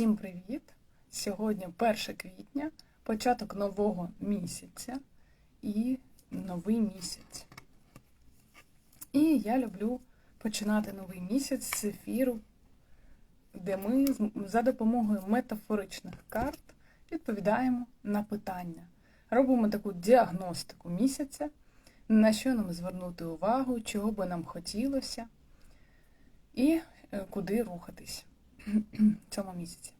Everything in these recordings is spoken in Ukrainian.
Всім привіт! Сьогодні 1 квітня, початок нового місяця і новий місяць. І я люблю починати новий місяць з ефіру, де ми за допомогою метафоричних карт відповідаємо на питання. Робимо таку діагностику місяця, на що нам звернути увагу, чого би нам хотілося, і е, куди рухатись цьому місяці.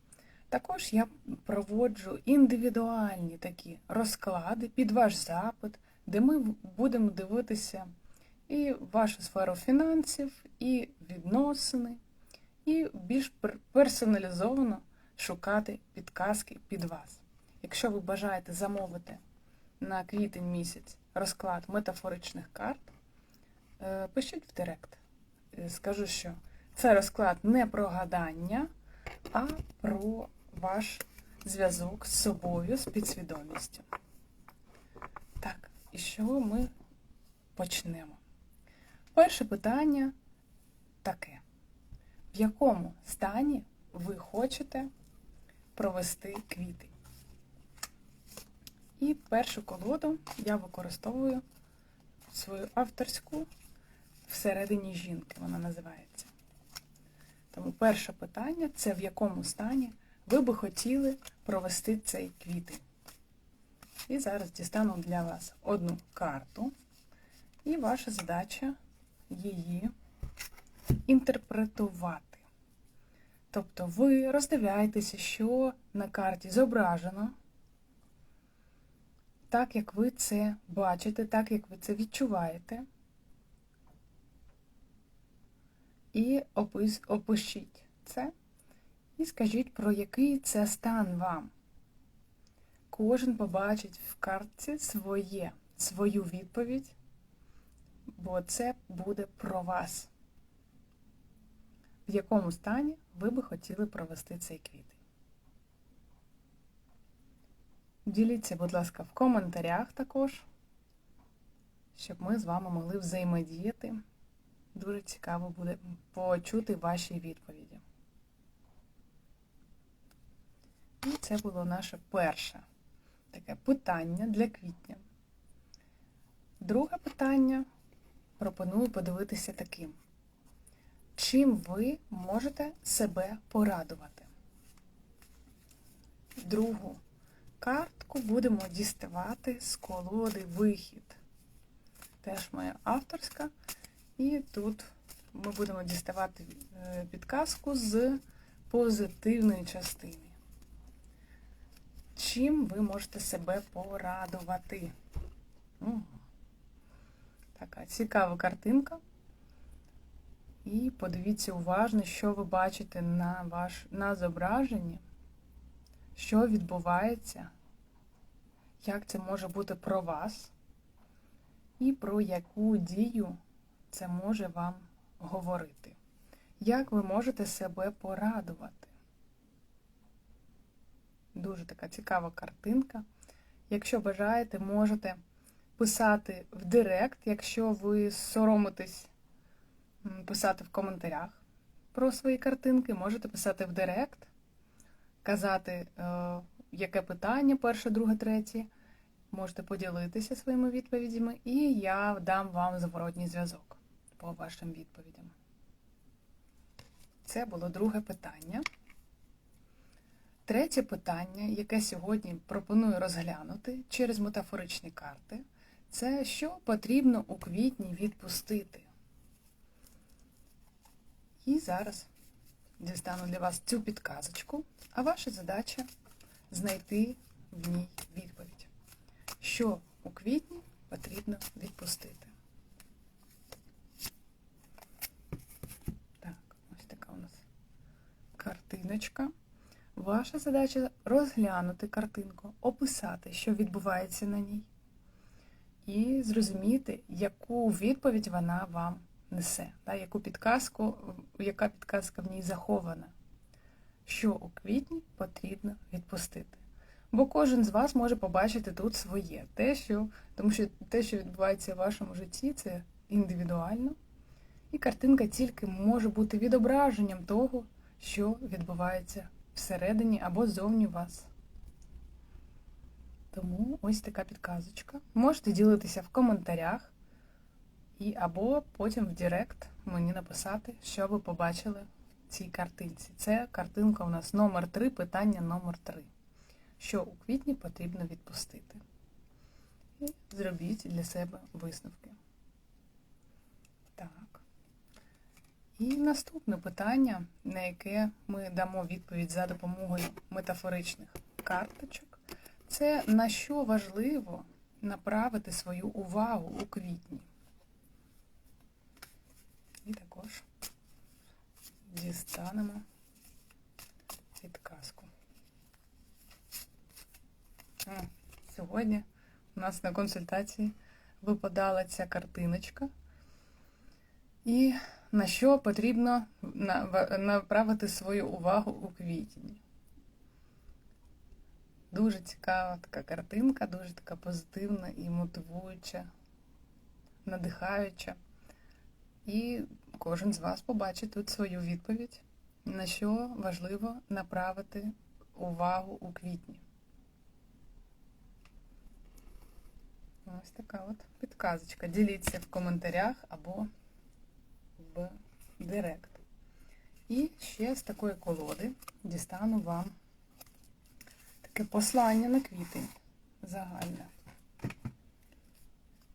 Також я проводжу індивідуальні такі розклади під ваш запит, де ми будемо дивитися і вашу сферу фінансів, і відносини, і більш персоналізовано шукати підказки під вас. Якщо ви бажаєте замовити на квітень місяць розклад метафоричних карт, е, пишіть в директ. Е, Скажу, що це розклад не про гадання, а про ваш зв'язок з собою, з підсвідомістю. Так, і що ми почнемо? Перше питання таке: в якому стані ви хочете провести квіти? І першу колоду я використовую свою авторську всередині жінки, вона називається. Тому перше питання це в якому стані ви би хотіли провести цей квіти. І зараз дістану для вас одну карту, і ваша задача її інтерпретувати. Тобто ви роздивляєтеся, що на карті зображено, так як ви це бачите, так як ви це відчуваєте. І опишіть це і скажіть, про який це стан вам. Кожен побачить в картці своє, свою відповідь, бо це буде про вас. В якому стані ви би хотіли провести цей квіт. Діліться, будь ласка, в коментарях також, щоб ми з вами могли взаємодіяти. Дуже цікаво буде почути ваші відповіді. І це було наше перше таке питання для квітня. Друге питання пропоную подивитися таким. Чим ви можете себе порадувати? Другу картку будемо діставати з колоди вихід. Теж моя авторська. І тут ми будемо діставати е, підказку з позитивної частини. Чим ви можете себе порадувати? Така цікава картинка. І подивіться уважно, що ви бачите на, ваш, на зображенні, що відбувається, як це може бути про вас, і про яку дію це може вам говорити. Як ви можете себе порадувати? Дуже така цікава картинка. Якщо бажаєте, можете писати в Директ, якщо ви соромитесь писати в коментарях про свої картинки, можете писати в Директ, казати, е, яке питання, перше, друге, третє. Можете поділитися своїми відповідями, і я дам вам зворотній зв'язок по вашим відповідям. Це було друге питання. Третє питання, яке сьогодні пропоную розглянути через метафоричні карти, це що потрібно у квітні відпустити. І зараз дістану для вас цю підказочку, а ваша задача знайти в ній відповідь. Що у квітні потрібно відпустити. Так, ось така у нас картиночка. Ваша задача розглянути картинку, описати, що відбувається на ній, і зрозуміти, яку відповідь вона вам несе, та, яку підказку, яка підказка в ній захована, що у квітні потрібно відпустити. Бо кожен з вас може побачити тут своє, те, що, тому що те, що відбувається в вашому житті, це індивідуально. І картинка тільки може бути відображенням того, що відбувається всередині або ззовні вас. Тому ось така підказочка. Можете ділитися в коментарях і або потім в Директ мені написати, що ви побачили в цій картинці. Це картинка у нас номер 3, питання номер 3. Що у квітні потрібно відпустити. І зробіть для себе висновки. Так. І наступне питання, на яке ми дамо відповідь за допомогою метафоричних карточок, це на що важливо направити свою увагу у квітні. І також дістанемо підказку. Сьогодні у нас на консультації випадала ця картиночка. І на що потрібно направити свою увагу у квітні. Дуже цікава така картинка, дуже така позитивна і мотивуюча, надихаюча. І кожен з вас побачить тут свою відповідь, на що важливо направити увагу у квітні. Ось така от підказочка. Діліться в коментарях або в Директ. З такої колоди дістану вам таке послання на квітень загальне.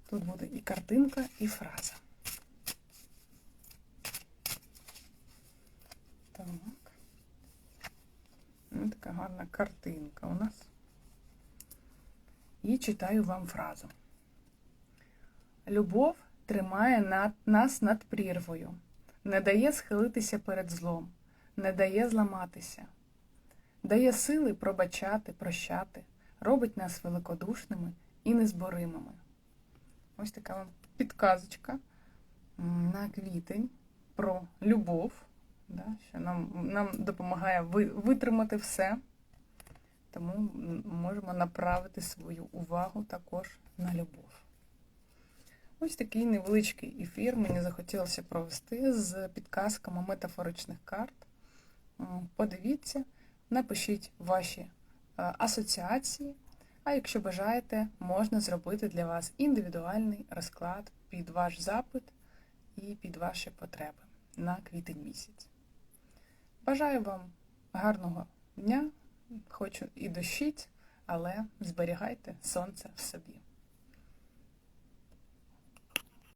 Тут буде і картинка, і фраза. Так. Ось така гарна картинка у нас. І читаю вам фразу. Любов тримає нас над прірвою, не дає схилитися перед злом, не дає зламатися, дає сили пробачати, прощати, робить нас великодушними і незборимими. Ось така вам підказочка на квітень про любов, да, що нам, нам допомагає витримати все. Тому можемо направити свою увагу також на любов. Ось такий невеличкий ефір мені захотілося провести з підказками метафоричних карт. Подивіться, напишіть ваші е, асоціації, а якщо бажаєте, можна зробити для вас індивідуальний розклад під ваш запит і під ваші потреби на квітень місяць. Бажаю вам гарного дня, хочу і дощить, але зберігайте сонце в собі.